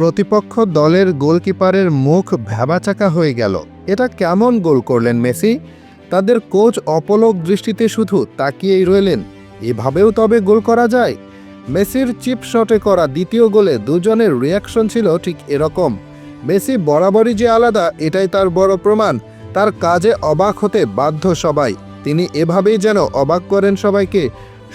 প্রতিপক্ষ দলের গোলকিপারের মুখ ভ্যাবাচাকা হয়ে গেল। এটা কেমন গোল করলেন মেসি? তাদের কোচ অপলক দৃষ্টিতে শুধু তাকিয়েই রইলেন। এভাবেও তবে গোল করা যায়? মেসির চিপ শটে করা দ্বিতীয় গোলে দুজনের রিয়াকশন ছিল ঠিক এরকম। মেসি বরাবরই যে আলাদা, এটাই তার বড় প্রমাণ। তার কাজে অবাক হতে বাধ্য সবাই। তিনি এভাবেই যেন অবাক করেন সবাইকে।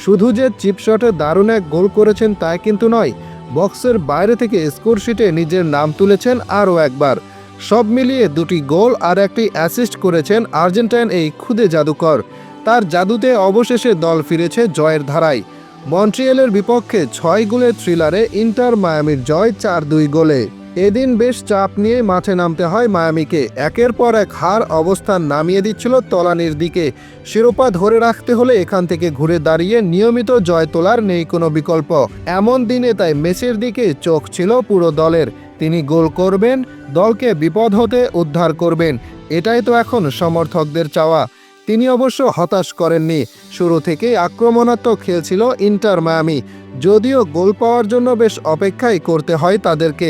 শুধু যে চিপশটে দারুণ এক গোল করেছেন তাই কিন্তু নয় বক্সের বাইরে থেকে স্কোর শিটে নিজের নাম তুলেছেন আরও একবার। সব মিলিয়ে দুটি গোল আর একটি অ্যাসিস্ট করেছেন আর্জেন্টাইন এই ক্ষুদে জাদুকর। তার জাদুতে অবশেষে দল ফিরেছে জয়ের ধারায়। মন্ট্রিয়েলের বিপক্ষে ছয় গোলের থ্রিলারে ইন্টার মায়ামির জয় চার দুই গোলে। এদিন বেশ চাপ নিয়ে মাঠে নামতে হয় মায়ামিকে। একের পর এক হার অবস্থান নামিয়ে দিচ্ছিল তলানির দিকে। শিরোপা ধরে রাখতে হলে এখান থেকে ঘুরে দাঁড়িয়ে নিয়মিত জয় তোলার নেই কোনো বিকল্প। এমন দিনে তাই মেসির দিকে চোখ ছিল পুরো দলের। তিনি গোল করবেন, দলকে বিপদ হতে উদ্ধার করবেন। এটাই তো এখন সমর্থকদের চাওয়া। তিনি অবশ্য হতাশ করেননি। শুরু থেকেই আক্রমণাত্মক খেলছিল ইন্টার মায়ামি, যদিও গোল পাওয়ার জন্য বেশ অপেক্ষাই করতে হয় তাদেরকে।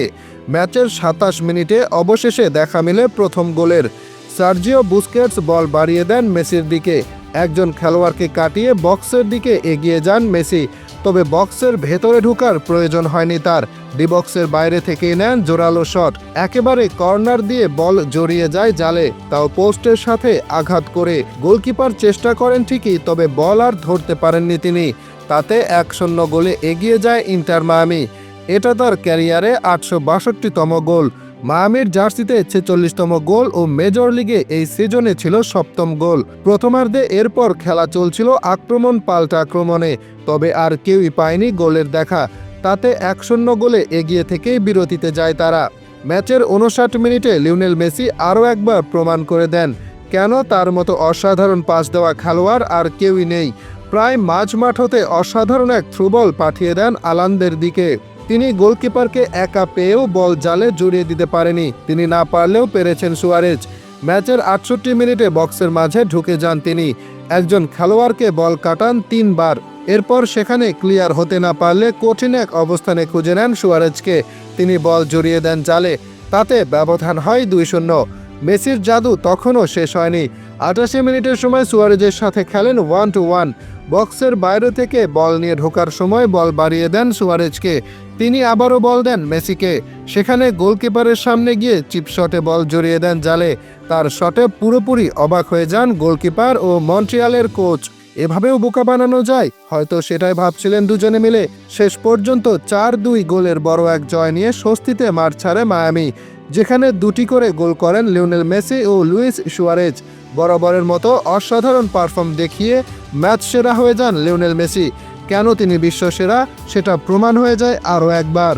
ম্যাচের সাতাশ মিনিটে অবশেষে দেখা মিলে প্রথম গোলের। সার্জিও বুস্কেটস বল বাড়িয়ে দেন মেসির দিকে। একজন খেলোয়াড়কে কাটিয়ে বক্সের দিকে এগিয়ে যান মেসি। তবে বক্সের ভেতরে ঢোকার প্রয়োজন হয়নি তার। ডিবক্সের বাইরে থেকেই নেন জোরালো শট। একেবারে কর্নার দিয়ে বল জড়িয়ে যায় জালে, তাও পোস্টের সাথে আঘাত করে। গোলকিপার চেষ্টা করেন ঠিকই, তবে বল আর ধরতে পারেননি তিনি। তাতে এক শূন্য গোলে এগিয়ে যায় ইন্টার মায়ামি। এটা তার ক্যারিয়ারে আটশো বাষট্টিতম গোল। মায়ামির জার্সিতে ছেচল্লিশতম গোল ও মেজর লিগে এই সিজনে ছিল সপ্তম গোল। প্রথমার্ধে এরপর খেলা চলছিল আক্রমণ পাল্টা আক্রমণে, তবে আর কেউই পায়নি গোলের দেখা। তাতে এক শূন্য গোলে এগিয়ে থেকেই বিরতিতে যায় তারা। ম্যাচের উনষাট মিনিটে লিওনেল মেসি আরও একবার প্রমাণ করে দেন, কেন তার মতো অসাধারণ পাস দেওয়া খেলোয়াড় আর কেউই নেই। প্রায় মাঝ মাঠ হতে অসাধারণ এক থ্রুবল পাঠিয়ে দেন আলানদের দিকে। তিনি গোলকিপারকে একা পেয়েও বল জালে জড়িয়ে দিতে পারেনি। তিনি না পারলেও পেরেছেন সুয়ারেজ। ম্যাচের আটষট্টি মিনিটে বক্সের মাঝে ঢুকে যান তিনি। একজন খেলোয়াড়কে বল কাটান তিনবার। এরপর সেখানে ক্লিয়ার হতে না পারলে কঠিন এক অবস্থানে খুঁজে নেন সুয়ারেজকে। তিনি বল জড়িয়ে দেন জালে। তাতে ব্যবধান হয় দুই শূন্য। মেসির জাদু তখনও শেষ হয়নি। আটাশি মিনিটের সময় সুয়ারেজের সাথে খেলেন ওয়ান টু ওয়ান বক্সের বাইরে থেকে বল নিয়ে ঢোকার সময় বল বাড়িয়ে দেন সুয়ারেজকে। তিনি আবারও বল দেন মেসিকে। সেখানে গোলকিপারের সামনে গিয়ে চিপ শটে বল জড়িয়ে দেন জালে। তার শটে পুরোপুরি অবাক হয়ে যান গোলকিপার ও মন্ট্রিয়ালের কোচ। এভাবেও বোকা বানানো যায়? হয়তো সেটাই ভাবছিলেন দুজনে মিলে। শেষ পর্যন্ত চার দুই গোলের বড় এক জয় নিয়ে স্বস্তিতে মার ছাড়ে মায়ামি। যেখানে দুটি করে গোল করেন লিওনেল মেসি ও লুইস সুয়ারেজ। বরাবরের মতো অসাধারণ পারফর্ম দেখিয়ে ম্যাচ সেরা হয়ে যান লিওনেল মেসি। কেন তিনি বিশ্বসেরা, সেটা প্রমাণ হয়ে যায় আরও একবার।